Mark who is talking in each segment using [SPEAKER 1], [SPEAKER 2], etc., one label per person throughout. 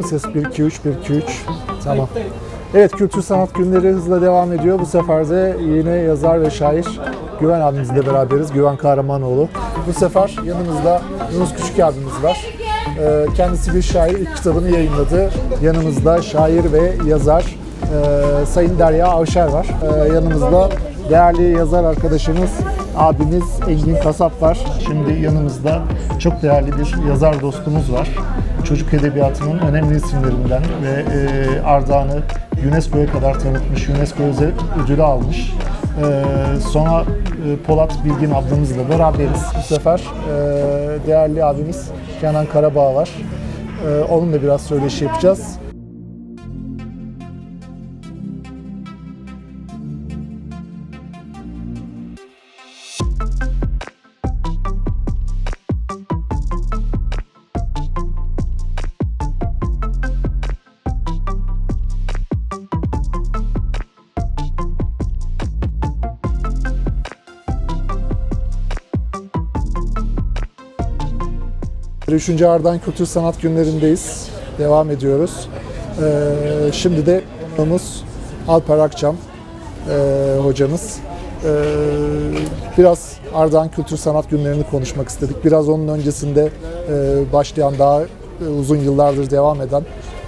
[SPEAKER 1] Ses 1 2 3 1 2 3. Tamam. Evet kültür sanat günleri hızla devam ediyor. Bu sefer de yine yazar ve şair Güven abimizle beraberiz. Güven Kahramanoğlu. Bu sefer yanımızda Yunus Küçük abimiz var. Ee, Kendisi bir şair. İlk kitabını yayınladı. Yanımızda şair ve yazar e, Sayın Derya Avşar var. Ee, Yanımızda değerli yazar arkadaşımız abimiz Engin Kasap var. Şimdi yanımızda çok değerli bir yazar dostumuz var. Çocuk edebiyatının önemli isimlerinden ve e, Ardahan'ı UNESCO'ya kadar tanıtmış, UNESCO ödülü almış. E, sonra e, Polat Bilgin ablamızla beraberiz. Bu sefer e, değerli abimiz Kenan Karabağ var. E, onunla biraz söyleşi yapacağız. Üçüncü Ardahan Kültür Sanat Günlerindeyiz. Devam ediyoruz. Ee, şimdi de konuğumuz Alper Akçam ee, hocamız. Ee, biraz Ardahan Kültür Sanat Günlerini konuşmak istedik. Biraz onun öncesinde e, başlayan daha e, uzun yıllardır devam eden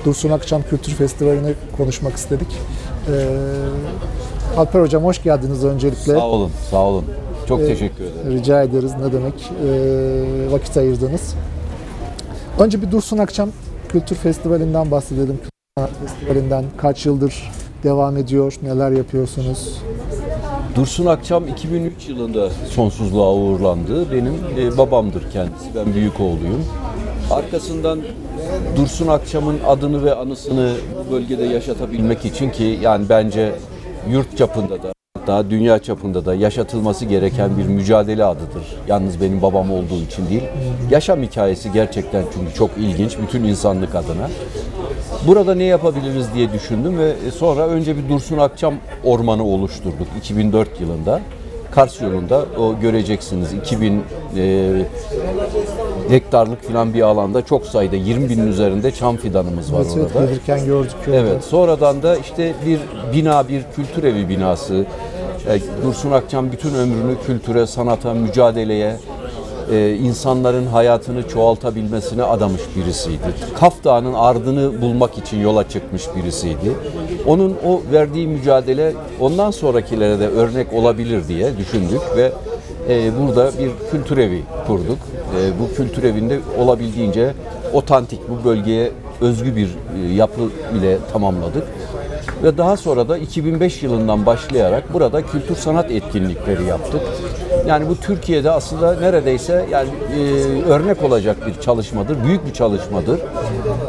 [SPEAKER 1] Dursun Akçam Kültür Festivali'ni konuşmak istedik. Ee, Alper Hocam hoş geldiniz öncelikle.
[SPEAKER 2] Sağ olun, sağ olun. Çok teşekkür ederim.
[SPEAKER 1] Rica ederiz. Ne demek ee, vakit ayırdınız. Önce bir Dursun Akçam Kültür Festivali'nden bahsedelim. Kültür Festivali'nden kaç yıldır devam ediyor, neler yapıyorsunuz?
[SPEAKER 2] Dursun Akçam 2003 yılında sonsuzluğa uğurlandı. Benim e, babamdır kendisi. Ben büyük oğluyum. Arkasından Dursun Akçam'ın adını ve anısını bu bölgede yaşatabilmek için ki yani bence yurt çapında da hatta dünya çapında da yaşatılması gereken bir mücadele adıdır. Yalnız benim babam olduğu için değil. Yaşam hikayesi gerçekten çünkü çok ilginç bütün insanlık adına. Burada ne yapabiliriz diye düşündüm ve sonra önce bir Dursun Akçam Ormanı oluşturduk 2004 yılında. Kars yolunda o göreceksiniz 2000 e, hektarlık falan bir alanda çok sayıda 20 binin üzerinde çam fidanımız var
[SPEAKER 1] Vasiyet
[SPEAKER 2] orada.
[SPEAKER 1] gelirken gördük yolda.
[SPEAKER 2] Evet, sonradan da işte bir bina, bir kültür evi binası. E, Dursun Akçam bütün ömrünü kültüre, sanata, mücadeleye, e, insanların hayatını çoğaltabilmesine adamış birisiydi. Kaf Dağı'nın ardını bulmak için yola çıkmış birisiydi. Onun o verdiği mücadele ondan sonrakilere de örnek olabilir diye düşündük ve e, burada bir kültür evi kurduk. E, bu kültür evinde olabildiğince otantik bu bölgeye özgü bir e, yapı ile tamamladık. Ve daha sonra da 2005 yılından başlayarak burada kültür sanat etkinlikleri yaptık. Yani bu Türkiye'de aslında neredeyse yani e, örnek olacak bir çalışmadır, büyük bir çalışmadır.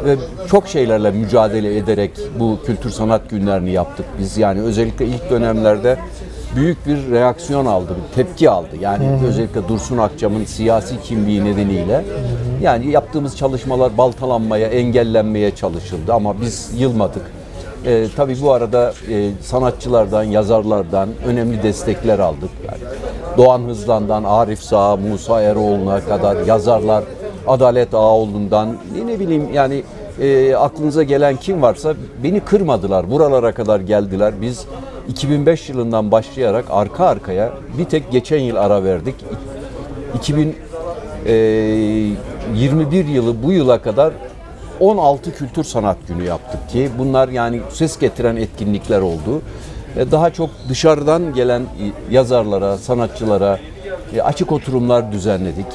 [SPEAKER 2] Ve çok şeylerle mücadele ederek bu kültür sanat günlerini yaptık biz. Yani özellikle ilk dönemlerde büyük bir reaksiyon aldı, bir tepki aldı. Yani özellikle Dursun Akçam'ın siyasi kimliği nedeniyle yani yaptığımız çalışmalar baltalanmaya, engellenmeye çalışıldı ama biz yılmadık. Ee, tabii bu arada e, sanatçılardan, yazarlardan önemli destekler aldık. Yani Doğan Hızlan'dan Arif Sağ, Musa Eroğlu'na kadar yazarlar, Adalet Ağoğlu'ndan ne bileyim yani e, aklınıza gelen kim varsa beni kırmadılar. Buralara kadar geldiler. Biz 2005 yılından başlayarak arka arkaya bir tek geçen yıl ara verdik. 2021 yılı bu yıla kadar 16 kültür sanat günü yaptık ki bunlar yani ses getiren etkinlikler oldu. E, Daha çok dışarıdan gelen yazarlara, sanatçılara e, açık oturumlar düzenledik.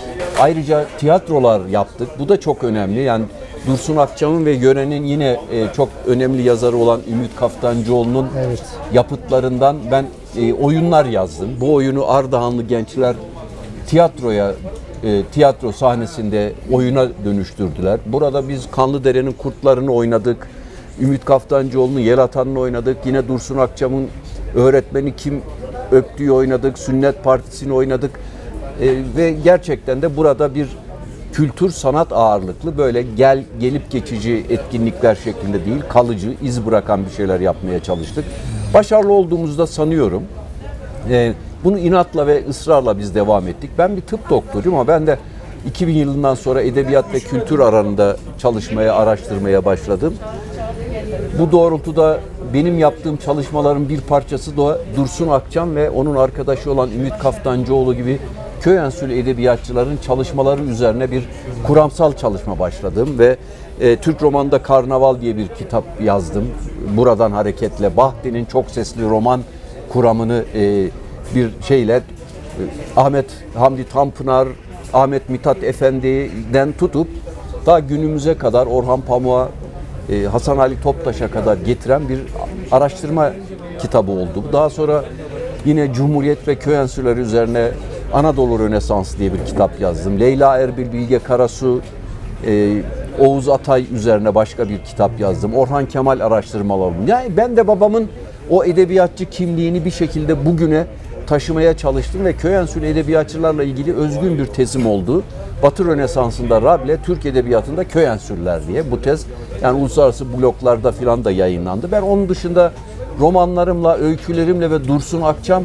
[SPEAKER 2] Ayrıca tiyatrolar yaptık. Bu da çok önemli. Yani Dursun Akçam'ın ve Gören'in yine e, çok önemli yazarı olan Ümit Kaftancıoğlu'nun
[SPEAKER 1] Evet.
[SPEAKER 2] yapıtlarından ben e, oyunlar yazdım. Bu oyunu Ardahanlı gençler tiyatroya e, tiyatro sahnesinde oyuna dönüştürdüler. Burada biz Kanlıdere'nin kurtlarını oynadık. Ümit Kaftancıoğlu'nun Yel Atan'ını oynadık. Yine Dursun Akçam'ın öğretmeni kim öptüğü oynadık. Sünnet Partisi'ni oynadık. E, ve gerçekten de burada bir kültür sanat ağırlıklı böyle gel gelip geçici etkinlikler şeklinde değil kalıcı iz bırakan bir şeyler yapmaya çalıştık. Başarılı olduğumuzda sanıyorum. Ee, bunu inatla ve ısrarla biz devam ettik. Ben bir tıp doktoruyum ama ben de 2000 yılından sonra edebiyat ve kültür alanında çalışmaya, araştırmaya başladım. Bu doğrultuda benim yaptığım çalışmaların bir parçası da Dursun Akçam ve onun arkadaşı olan Ümit Kaftancıoğlu gibi köy enstitülü edebiyatçıların çalışmaları üzerine bir kuramsal çalışma başladım ve e, Türk romanında Karnaval diye bir kitap yazdım. Buradan hareketle Bahti'nin çok sesli roman kuramını e, bir şeyle e, Ahmet Hamdi Tanpınar, Ahmet Mithat Efendi'den tutup daha günümüze kadar Orhan Pamuk'a e, Hasan Ali Toptaş'a kadar getiren bir araştırma kitabı oldu. Daha sonra yine Cumhuriyet ve köy enstitüleri üzerine Anadolu Rönesansı diye bir kitap yazdım. Leyla Erbil Bilge Karasu, e, Oğuz Atay üzerine başka bir kitap yazdım. Orhan Kemal araştırmalarım. Yani ben de babamın o edebiyatçı kimliğini bir şekilde bugüne taşımaya çalıştım ve köy enstitülü edebiyatçılarla ilgili özgün bir tezim oldu. Batı Rönesansı'nda Rable, Türk Edebiyatı'nda köy enstitüler diye bu tez yani uluslararası bloklarda filan da yayınlandı. Ben onun dışında romanlarımla, öykülerimle ve Dursun Akçam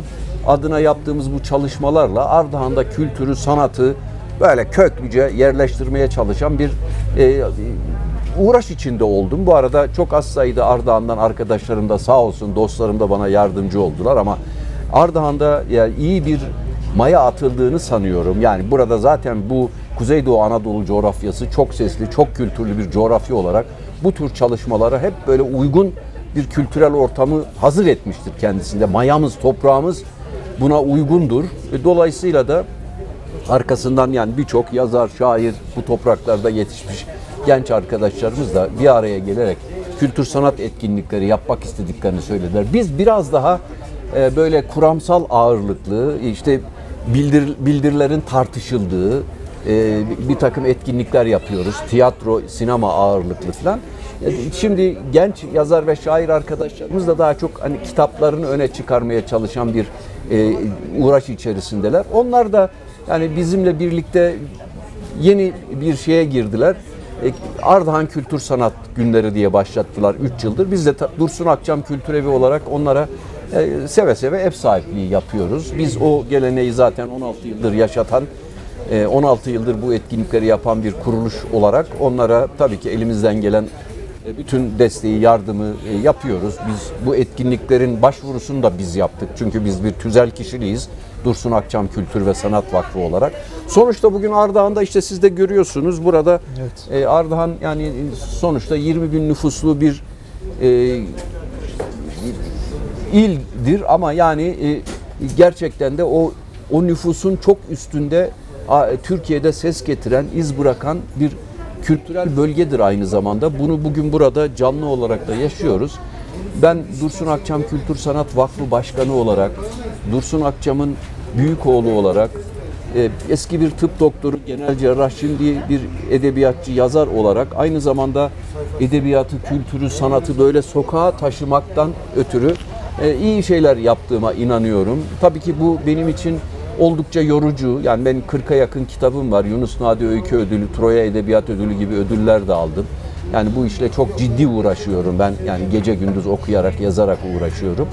[SPEAKER 2] adına yaptığımız bu çalışmalarla Ardahan'da kültürü, sanatı böyle köklüce yerleştirmeye çalışan bir e, uğraş içinde oldum. Bu arada çok az sayıda Ardahan'dan arkadaşlarım da sağ olsun dostlarım da bana yardımcı oldular ama Ardahan'da yani iyi bir maya atıldığını sanıyorum. Yani burada zaten bu Kuzeydoğu Anadolu coğrafyası çok sesli, çok kültürlü bir coğrafya olarak bu tür çalışmalara hep böyle uygun bir kültürel ortamı hazır etmiştir kendisinde. Mayamız, toprağımız buna uygundur. E, Dolayısıyla da arkasından yani birçok yazar, şair bu topraklarda yetişmiş genç arkadaşlarımız da bir araya gelerek kültür sanat etkinlikleri yapmak istediklerini söylediler. Biz biraz daha e, böyle kuramsal ağırlıklı işte bildir, bildirilerin tartışıldığı e, bir takım etkinlikler yapıyoruz. Tiyatro, sinema ağırlıklı falan. E, Şimdi genç yazar ve şair arkadaşlarımız da daha çok hani kitaplarını öne çıkarmaya çalışan bir e, uğraş içerisindeler. Onlar da yani bizimle birlikte yeni bir şeye girdiler. E, Ardahan Kültür Sanat Günleri diye başlattılar 3 yıldır. Biz de Dursun Akçam Kültür Evi olarak onlara e, seve seve ev sahipliği yapıyoruz. Biz o geleneği zaten 16 yıldır yaşatan, e, 16 yıldır bu etkinlikleri yapan bir kuruluş olarak onlara tabii ki elimizden gelen e, bütün desteği, yardımı e, yapıyoruz. Biz bu etkinliklerin başvurusunu da biz yaptık. Çünkü biz bir tüzel kişiliğiz. Dursun Akçam Kültür ve Sanat Vakfı olarak. Sonuçta bugün Ardahan'da işte siz de görüyorsunuz burada
[SPEAKER 1] Evet.
[SPEAKER 2] e, Ardahan yani sonuçta 20 bin nüfuslu bir e, ildir ama yani e, gerçekten de o o nüfusun çok üstünde Türkiye'de ses getiren, iz bırakan bir kültürel bölgedir aynı zamanda. Bunu bugün burada canlı olarak da yaşıyoruz. Ben Dursun Akçam Kültür Sanat Vakfı Başkanı olarak, Dursun Akçam'ın büyük oğlu olarak, e, eski bir tıp doktoru, genel cerrah, şimdi bir edebiyatçı, yazar olarak aynı zamanda edebiyatı, kültürü, sanatı böyle sokağa taşımaktan ötürü e, iyi şeyler yaptığıma inanıyorum. Tabii ki bu benim için oldukça yorucu. Yani benim 40'a yakın kitabım var. Yunus Nadi Öykü Ödülü, Troya Edebiyat Ödülü gibi ödüller de aldım. Yani bu işle çok ciddi uğraşıyorum ben. Yani gece gündüz okuyarak, yazarak uğraşıyorum.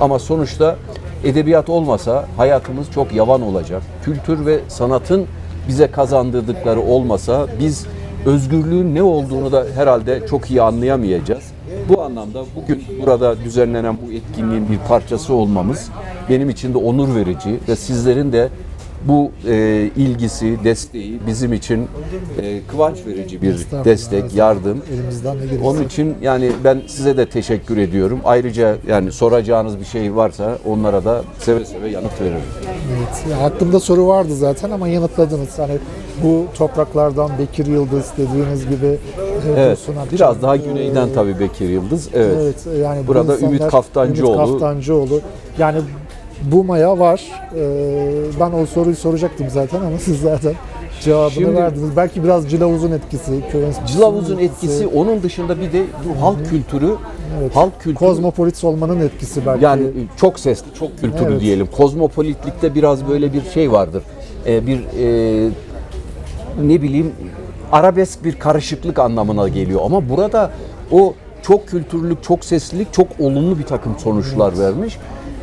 [SPEAKER 2] Ama sonuçta edebiyat olmasa hayatımız çok yavan olacak. Kültür ve sanatın bize kazandırdıkları olmasa biz özgürlüğün ne olduğunu da herhalde çok iyi anlayamayacağız. Bu anlamda bugün burada düzenlenen bu etkinliğin bir parçası olmamız benim için de onur verici ve sizlerin de bu e, ilgisi, desteği bizim için e, kıvanç verici bir destek, yardım.
[SPEAKER 1] Elimizden ne gelirse.
[SPEAKER 2] Onun için yani ben size de teşekkür ediyorum. Ayrıca yani soracağınız bir şey varsa onlara da seve seve yanıt veririm.
[SPEAKER 1] Evet. Ya, aklımda soru vardı zaten ama yanıtladınız. Hani bu topraklardan Bekir Yıldız dediğiniz gibi e,
[SPEAKER 2] Evet. Biraz daha
[SPEAKER 1] e,
[SPEAKER 2] güneyden tabii Bekir Yıldız. Evet.
[SPEAKER 1] Evet yani bu
[SPEAKER 2] Burada
[SPEAKER 1] insanlar-
[SPEAKER 2] Ümit Kaftancıoğlu.
[SPEAKER 1] Ümit Kaftancıoğlu. Yani bu maya var. Ee, ben o soruyu soracaktım zaten ama siz zaten cevabını
[SPEAKER 2] Şimdi-
[SPEAKER 1] verdiniz. Belki biraz Cilavuz'un etkisi, köy enstitüsünün
[SPEAKER 2] Cılavuz'un etkisi, onun dışında bir de bu halk kültürü,
[SPEAKER 1] Evet.
[SPEAKER 2] halk kültürü
[SPEAKER 1] kozmopolit olmanın etkisi belki.
[SPEAKER 2] yani çok sesli, çok kültürlü
[SPEAKER 1] Evet.
[SPEAKER 2] diyelim. Kozmopolitlikte biraz böyle bir şey vardır. Ee, bir e, ne bileyim arabesk bir karışıklık anlamına geliyor ama burada o çok kültürlülük, çok seslilik çok olumlu bir takım sonuçlar vermiş.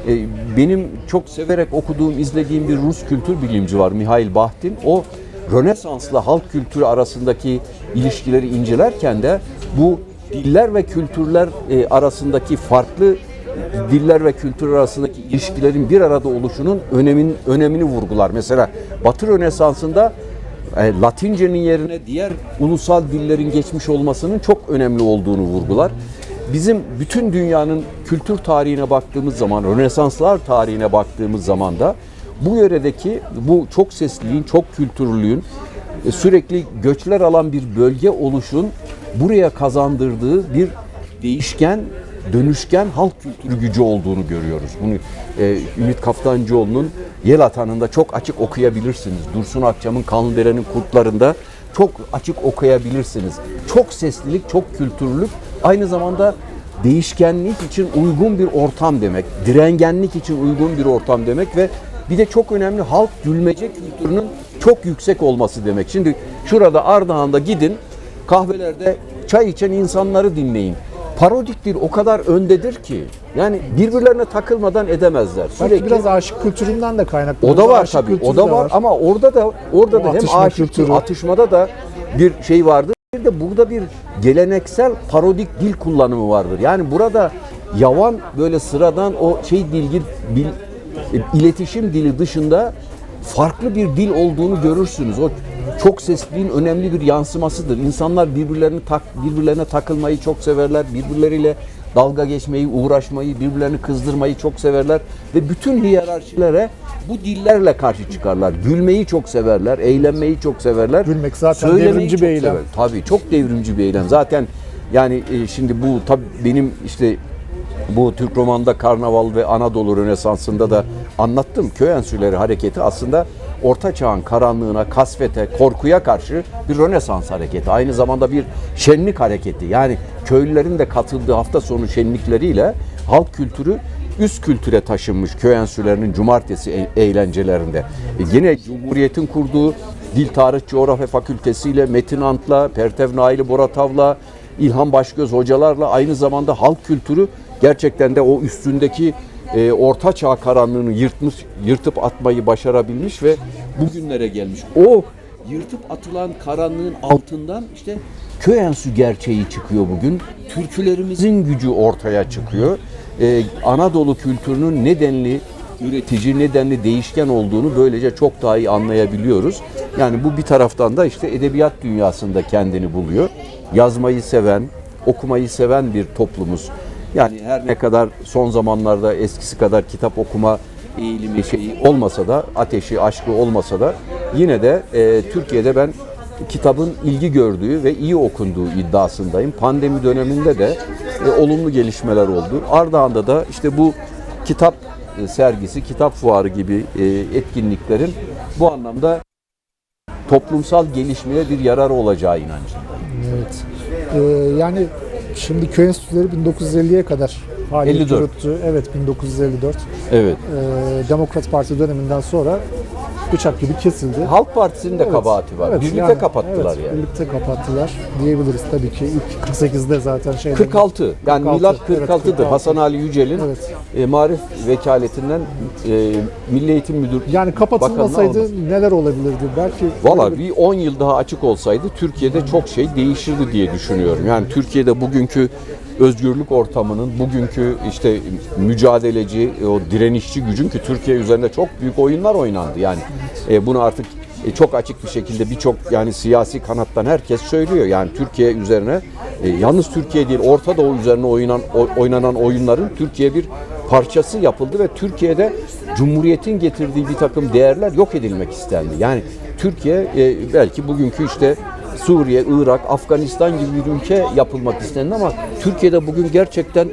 [SPEAKER 2] Ee, benim çok severek okuduğum, izlediğim bir Rus kültür bilimci var Mihail Bahtin. O Rönesans'la halk kültürü arasındaki ilişkileri incelerken de bu diller ve kültürler e, arasındaki farklı diller ve kültür arasındaki ilişkilerin bir arada oluşunun önemin önemini vurgular. Mesela Batı Rönesansı'nda e, Latince'nin yerine diğer ulusal dillerin geçmiş olmasının çok önemli olduğunu vurgular. Bizim bütün dünyanın kültür tarihine baktığımız zaman, Rönesanslar tarihine baktığımız zaman da bu yöredeki bu çok sesliliğin, çok kültürlülüğün e, sürekli göçler alan bir bölge oluşun buraya kazandırdığı bir değişken, dönüşken halk kültürü gücü olduğunu görüyoruz. Bunu e, Ümit Kaftancıoğlu'nun Yel Atanı'nda çok açık okuyabilirsiniz. Dursun Akçam'ın Kanlıdere'nin Kurtları'nda çok açık okuyabilirsiniz. Çok seslilik, çok kültürlülük, aynı zamanda değişkenlik için uygun bir ortam demek, direngenlik için uygun bir ortam demek ve bir de çok önemli halk gülmece kültürünün çok yüksek olması demek. Şimdi şurada Ardahan'da gidin kahvelerde çay içen insanları dinleyin. Parodik dil o kadar öndedir ki yani birbirlerine takılmadan edemezler.
[SPEAKER 1] Belki
[SPEAKER 2] Sürekli
[SPEAKER 1] biraz aşık kültüründen de kaynaklı.
[SPEAKER 2] o da var
[SPEAKER 1] Aşık
[SPEAKER 2] tabii. O da
[SPEAKER 1] de
[SPEAKER 2] var ama orada da orada
[SPEAKER 1] O
[SPEAKER 2] da hem aşık
[SPEAKER 1] kültürü.
[SPEAKER 2] atışmada da bir şey vardır. Bir de burada bir geleneksel parodik dil kullanımı vardır. Yani burada yavan böyle sıradan o şey dilgi bil, iletişim dili dışında farklı bir dil olduğunu görürsünüz. O çok sesliliğin önemli bir yansımasıdır. İnsanlar birbirlerini tak, birbirlerine takılmayı çok severler. Birbirleriyle dalga geçmeyi, uğraşmayı, birbirlerini kızdırmayı çok severler ve bütün hiyerarşilere bu dillerle karşı çıkarlar. Gülmeyi çok severler, eğlenmeyi çok severler.
[SPEAKER 1] Gülmek zaten
[SPEAKER 2] Söylemeyi
[SPEAKER 1] devrimci bir eylem.
[SPEAKER 2] sever. Tabii çok devrimci bir eylem. Zaten yani e, şimdi bu tabii benim işte bu Türk romanda Karnaval ve Anadolu Rönesansı'nda da anlattım. Köy Ensüleri hareketi aslında Orta Çağ'ın karanlığına, kasvete, korkuya karşı bir Rönesans hareketi. Aynı zamanda bir şenlik hareketi. Yani köylülerin de katıldığı hafta sonu şenlikleriyle halk kültürü üst kültüre taşınmış köy ensülerinin cumartesi e- eğlencelerinde. E, yine Cumhuriyet'in kurduğu Dil Tarih Coğrafya Fakültesi ile Metin Ant'la, Pertev Naili Boratav'la, İlhan Başgöz hocalarla aynı zamanda halk kültürü gerçekten de o üstündeki e, orta çağ karanlığını yırtmış, yırtıp atmayı başarabilmiş ve bugünlere gelmiş. O yırtıp atılan karanlığın altından işte köy ensü gerçeği çıkıyor bugün. Türkülerimizin gücü ortaya çıkıyor. Ee, Anadolu kültürünün nedenli üretici, nedenli değişken olduğunu böylece çok daha iyi anlayabiliyoruz. Yani bu bir taraftan da işte edebiyat dünyasında kendini buluyor. Yazmayı seven, okumayı seven bir toplumuz. Yani her ne kadar son zamanlarda eskisi kadar kitap okuma eğilimi şeyi olmasa da, ateşi, aşkı olmasa da yine de e, Türkiye'de ben kitabın ilgi gördüğü ve iyi okunduğu iddiasındayım. Pandemi döneminde de e, olumlu gelişmeler oldu. Ardahan'da da işte bu kitap e, sergisi, kitap fuarı gibi e, etkinliklerin bu anlamda toplumsal gelişmeye bir yararı olacağı inancındayım.
[SPEAKER 1] Evet. Ee, yani şimdi köy enstitüleri 1950'ye kadar faaliyet
[SPEAKER 2] 54.
[SPEAKER 1] yürüttü. Evet 1954.
[SPEAKER 2] Evet.
[SPEAKER 1] Ee, Demokrat Parti döneminden sonra bıçak gibi kesildi.
[SPEAKER 2] Halk Partisi'nin de
[SPEAKER 1] Evet,
[SPEAKER 2] kabahati var.
[SPEAKER 1] evet,
[SPEAKER 2] Birlikte
[SPEAKER 1] yani,
[SPEAKER 2] kapattılar
[SPEAKER 1] evet,
[SPEAKER 2] yani.
[SPEAKER 1] Birlikte kapattılar diyebiliriz tabii ki. İlk 48'de zaten şey
[SPEAKER 2] 46. Yani
[SPEAKER 1] 46,
[SPEAKER 2] milat
[SPEAKER 1] evet,
[SPEAKER 2] 46'dır.
[SPEAKER 1] 46.
[SPEAKER 2] Hasan Ali Yücel'in
[SPEAKER 1] Evet.
[SPEAKER 2] e, marif vekaletinden e, Milli Eğitim Müdür
[SPEAKER 1] Yani kapatılmasaydı neler olabilirdi? Belki
[SPEAKER 2] Valla bir 10 yıl daha açık olsaydı Türkiye'de çok şey değişirdi diye düşünüyorum. Yani Türkiye'de bugünkü özgürlük ortamının, bugünkü işte mücadeleci, o direnişçi gücün ki Türkiye üzerinde çok büyük oyunlar oynandı. Yani e, bunu artık e, çok açık bir şekilde birçok yani siyasi kanattan herkes söylüyor. Yani Türkiye üzerine e, yalnız Türkiye değil Orta Doğu üzerine oynan, o- oynanan oyunların Türkiye bir parçası yapıldı ve Türkiye'de Cumhuriyet'in getirdiği bir takım değerler yok edilmek istendi. Yani Türkiye e, belki bugünkü işte Suriye, Irak, Afganistan gibi bir ülke yapılmak istendi ama Türkiye'de bugün gerçekten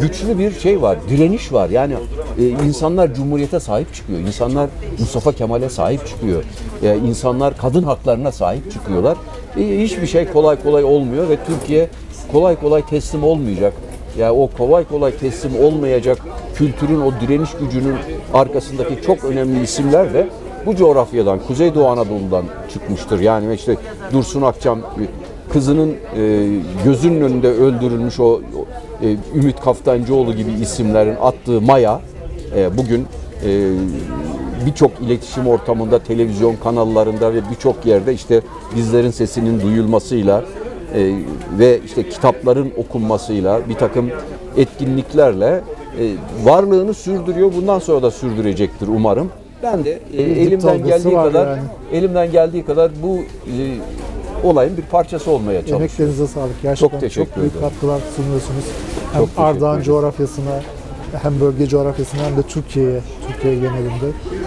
[SPEAKER 2] güçlü bir şey var, direniş var. Yani e, insanlar Cumhuriyet'e sahip çıkıyor. İnsanlar Mustafa Kemal'e sahip çıkıyor. E, insanlar kadın haklarına sahip çıkıyorlar. E, hiçbir şey kolay kolay olmuyor ve Türkiye kolay kolay teslim olmayacak. Yani o kolay kolay teslim olmayacak kültürün, o direniş gücünün arkasındaki çok önemli isimler de bu coğrafyadan, Kuzeydoğu Anadolu'dan çıkmıştır. Yani işte Dursun Akçam kızının e, gözünün önünde öldürülmüş o, e, Ümit Kaftancıoğlu gibi isimlerin attığı maya e, bugün e, birçok iletişim ortamında, televizyon kanallarında ve birçok yerde işte bizlerin sesinin duyulmasıyla e, ve işte kitapların okunmasıyla bir takım etkinliklerle e, varlığını sürdürüyor. Bundan sonra da sürdürecektir umarım. Ben de e, elimden geldiği kadar
[SPEAKER 1] yani.
[SPEAKER 2] elimden geldiği kadar bu e, olayın bir parçası olmaya çalışıyorum.
[SPEAKER 1] Emeklerinize sağlık. Gerçekten
[SPEAKER 2] teşekkür
[SPEAKER 1] çok büyük
[SPEAKER 2] ederim.
[SPEAKER 1] katkılar sunuyorsunuz. Hem
[SPEAKER 2] Çok
[SPEAKER 1] Ardahan coğrafyasına hem bölge coğrafyasına hem de Türkiye'ye, Türkiye genelinde.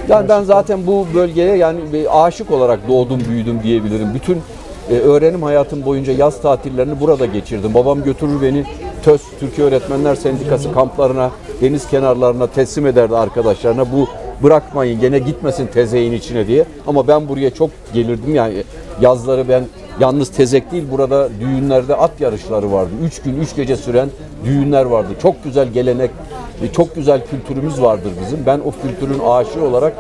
[SPEAKER 2] Yani ben zaten bu bölgeye yani aşık olarak doğdum büyüdüm diyebilirim. Bütün e, öğrenim hayatım boyunca yaz tatillerini burada geçirdim. Babam götürür beni TÖS Türkiye Öğretmenler Sendikası kamplarına, deniz kenarlarına teslim ederdi arkadaşlarına. Bu bırakmayın gene gitmesin tezeğin içine diye. Ama ben buraya çok gelirdim yani yazları ben yalnız tezek değil burada düğünlerde at yarışları vardı. Üç gün, üç gece süren düğünler vardı. Çok güzel gelenek, çok güzel kültürümüz vardır bizim. Ben o kültürün aşığı olarak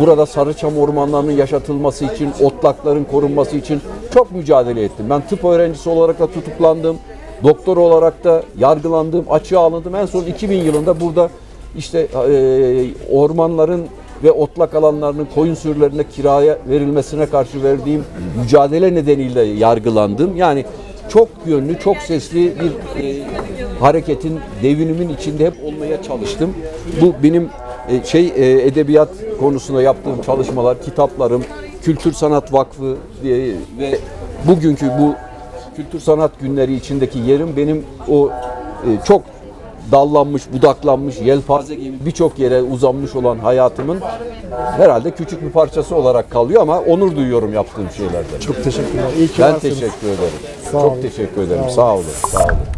[SPEAKER 2] burada Sarıçam ormanlarının yaşatılması için, otlakların korunması için çok mücadele ettim. Ben tıp öğrencisi olarak da tutuklandım. Doktor olarak da yargılandım, açığa alındım. En son 2000 yılında burada işte e, ormanların ve otlak alanlarının koyun sürülerine kiraya verilmesine karşı verdiğim mücadele nedeniyle yargılandım. Yani çok yönlü, çok sesli bir e, hareketin, devinimin içinde hep olmaya çalıştım. Bu benim e, şey e, edebiyat konusunda yaptığım çalışmalar, kitaplarım, Kültür Sanat Vakfı diye ve bugünkü bu Kültür Sanat Günleri içindeki yerim benim o e, çok dallanmış, budaklanmış, yelpaze gibi birçok yere uzanmış olan hayatımın herhalde küçük bir parçası olarak kalıyor ama onur duyuyorum yaptığım şeylerden.
[SPEAKER 1] Çok teşekkürler. İyi ki
[SPEAKER 2] ben
[SPEAKER 1] varsınız.
[SPEAKER 2] teşekkür ederim.
[SPEAKER 1] Sağ
[SPEAKER 2] Çok
[SPEAKER 1] olun.
[SPEAKER 2] teşekkür ederim.
[SPEAKER 1] Sağ
[SPEAKER 2] Sağ olun. Sağ olun.